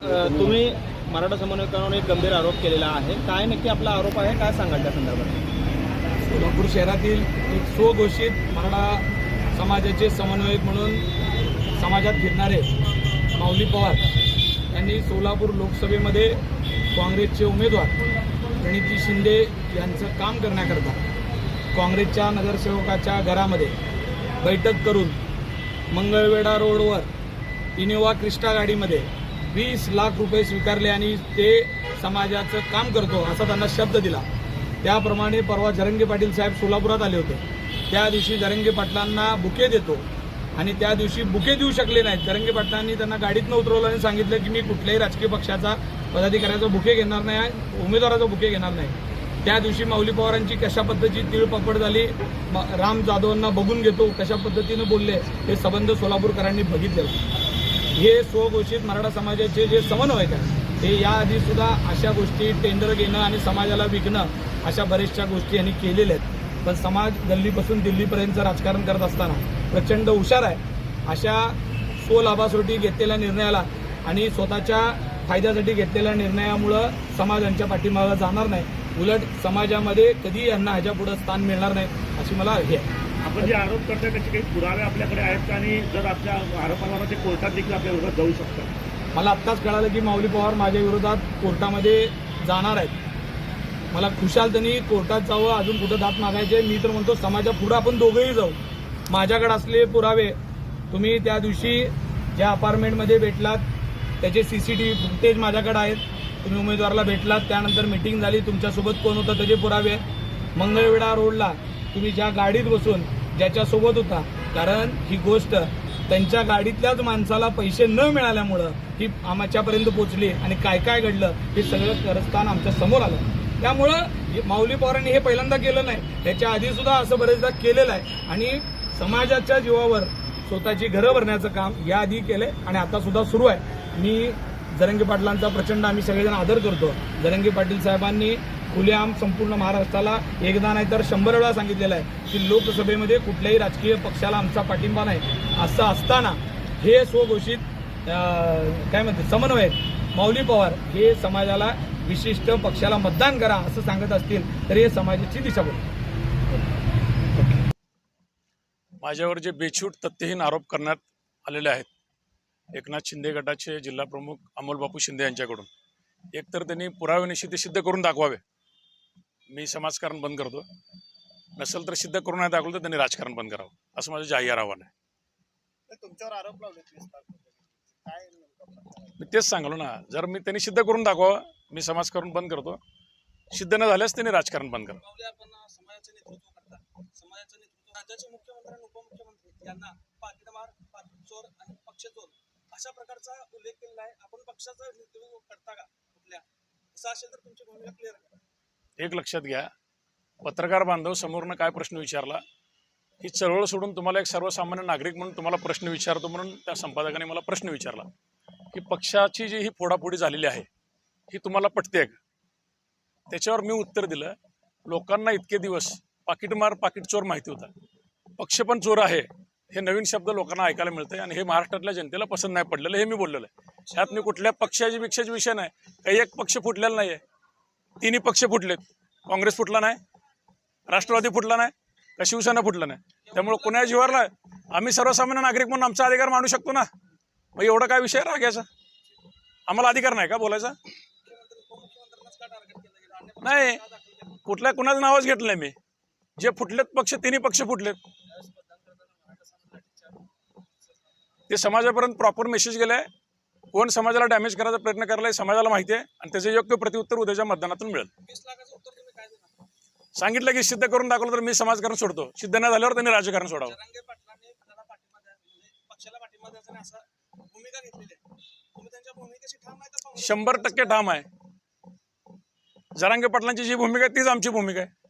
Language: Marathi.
तुम्ही मराठा समन्वयकांवर एक गंभीर आरोप केलेला आहे. काय नक्की आपला आरोप आहे? काय सांगाल त्या संदर्भात? सोलापूर शहरातील एक स्वघोषित मराठा समाजाचे समन्वयक म्हणून समाजात फिरणारे माऊली पवार यांनी सोलापूर लोकसभेमध्ये काँग्रेसचे उमेदवार प्रणिती शिंदे यांचं काम करण्याकरता काँग्रेसच्या नगरसेवकाच्या घरामध्ये बैठक करून मंगळवेढा रोडवर इनोवा क्रिस्टा गाडीमध्ये वीस लाख रुपये स्वीकारले आणि ते समाजाचं काम करतो असा त्यांना शब्द दिला. त्याप्रमाणे परवा जरंगे पाटील साहेब सोलापुरात आले होते. त्या दिवशी जरंगे पाटलांना बुके देतो आणि त्या दिवशी बुके देऊ शकले नाहीत. जरंगे पाटलांनी त्यांना गाडीतनं उतरवलं आणि सांगितलं की मी कुठल्याही राजकीय पक्षाचा पदाधिकाऱ्याचा बुके घेणार नाही उमेदवाराचा बुके घेणार नाही. त्या दिवशी माऊली पवारांची कशा पद्धतीची तिळपपड झाली म- राम जाधवांना बघून घेतो कशा पद्धतीनं बोलले हे संबंध सोलापूरकरांनी बघितले हे स्वघोषित मराठा समाजाचे जे समन्वयक आहेत ते याआधी सुद्धा अशा गोष्टी टेंडर घेणं आणि समाजाला विकणं अशा बऱ्याचशा गोष्टी यांनी केलेल्या आहेत. पण समाज गल्लीपासून दिल्लीपर्यंतचं राजकारण करत असताना प्रचंड हुशार आहे. अशा स्वलाभासाठी घेतलेल्या निर्णयाला आणि स्वतःच्या फायद्यासाठी घेतलेल्या निर्णयामुळं समाज यांच्या पाठीमागं जाणार नाही. उलट समाजामध्ये कधी यांना ह्याच्यापुढं स्थान मिळणार नाही अशी मला हे आहे. आपण जे आरोप करतोय त्याचे काही पुरावे आपल्याकडे आहेत का? आणि जर आपल्या आरोपांवर ते कोर्टात देखील आपल्या विरोधात जाऊ शकतात. मला आत्ताच कळालं की माऊली पवार माझ्या विरोधात कोर्टामध्ये जाणार आहेत. मला खुशाल त्यांनी कोर्टात जावं अजून कुठं दात मागायचे मी तर म्हणतो समाजा पुढं आपण दोघंही जाऊ. माझ्याकडे असले पुरावे. तुम्ही त्या दिवशी ज्या अपार्टमेंटमध्ये भेटलात त्याचे C C T V footage माझ्याकडे आहेत. तुम्ही उमेदवाराला भेटलात त्यानंतर मिटिंग झाली तुमच्यासोबत कोण होतं त्याचे पुरावे. मंगळवेढा रोडला तुम्ही ज्या गाडीत बसून ज्याच्यासोबत होता. कारण ही गोष्ट त्यांच्या गाडीतल्याच माणसाला पैसे न मिळाल्यामुळं ही आमच्यापर्यंत पोचली आणि काय काय घडलं हे सगळं करस्थान आमच्यासमोर आलं. त्यामुळं माऊली पवारांनी हे पहिल्यांदा केलं नाही. त्याच्या आधी सुद्धा असं बरेचदा केलेलं आहे. आणि समाजाच्या जीवावर स्वतःची घरं भरण्याचं काम याआधी केलंय आणि आता सुद्धा सुरू आहे. मी जरंगी पाटलांचा प्रचंड आम्ही सगळेजण आदर करतो. जरंगी पाटील साहेबांनी खुलेआम संपूर्ण महाराष्ट्राला एकदा नाही तर शंभर वेळा सांगितलेलं आहे की लोकसभेमध्ये कुठल्याही राजकीय पक्षाला आमचा पाठिंबा नाही. असं असताना हे स्वघोषित काय म्हणते समन्वयक माऊली पवार हे समाजाला विशिष्ट पक्षाला मतदान करा असं सांगत असतील तर हे समाजाची दिशाभूल माझ्यावर जे बेछूट तथ्यहीन आरोप करण्यात आलेले आहेत एकनाथ शिंदे गटाचे जिल्हाप्रमुख अमोलबापू शिंदे यांच्याकडून एकतर त्यांनी पुराव्यानिशी ते सिद्ध करून दाखवावे. मी समाजकारण बंद करतो नसेल तर सिद्ध करून नाही दाखवलं तर त्यांनी राजकारण बंद करावं. असं माझं जाहीर आव्हान आहे. तुमच्यावर आरोप लावले काय मी तेच सांगलो ना जर मी त्यांनी सिद्ध करून दाखवावं मी समाजकारण बंद करतो. सिद्ध न झाल्यास त्यांनी राजकारण बंद करावं माऊली आपण समाजाचं नेतृत्व करता. समाजाचं नेतृत्व राज्याचे मुख्यमंत्री आणि उपमुख्यमंत्री यांना पाकिटमार चोर आणि पक्षचोर अशा प्रकारचा उल्लेख केलेला आहे. आपण पक्षाचं नेतृत्व करता का कुठल्या? असं असेल तर तुमची भूमिका क्लिअर करा एक लक्षात घ्या. पत्रकार बांधव समोरनं काय प्रश्न विचारला? ही चळवळ सोडून तुम्हाला एक सर्वसामान्य नागरिक म्हणून तुम्हाला प्रश्न विचारतो म्हणून त्या संपादकाने मला प्रश्न विचारला. की पक्षाची जी ही फोडाफोडी झालेली आहे ही तुम्हाला पटते का? त्याच्यावर मी उत्तर दिलं लोकांना इतके दिवस पाकिटमार पाकिटचोर माहिती होता. पक्ष पण चोर आहे हे नवीन शब्द लोकांना ऐकायला मिळतंय आणि हे महाराष्ट्रातल्या जनतेला पसंत नाही पडलेलं हे मी बोललेलं आहे. ह्यात मी कुठल्या पक्षाची विषय नाही. काही एक पक्ष फुटलेला नाही आहे तिन्ही पक्ष फुटलेत. काँग्रेस फुटला नाही राष्ट्रवादी फुटला नाही का शिवसेना फुटला नाही. त्यामुळे कोणा जीवारला आम्ही सर्वसामान्य नागरिक म्हणून आमचा अधिकार मांडू शकतो ना? मग एवढा काय विषय रागायचा आम्हाला अधिकार नाही का बोलायचा? नाही कुठल्या कुणाचं नावच घेतलं नाही मी. जे फुटलेत पक्ष तिन्ही पक्ष फुटलेत. ते समाजापर्यंत प्रॉपर मेसेज गेलाय. कोण समाजाला डॅमेज करायचा प्रयत्न करायला समाजाला माहिती आहे आणि त्याचं योग्य प्रत्युत्तर उद्याच्या मतदानातून मिळेल. सांगितलं की सिद्ध करून दाखवलं तर मी समाजकारण सोडतो. सिद्ध नाही झाल्यावर त्यांनी राजकारण सोडावं. म्हणजे शंभर टक्के ठाम आहे. जरांगे पाटलांची जी भूमिका आहे तीच आमची भूमिका आहे.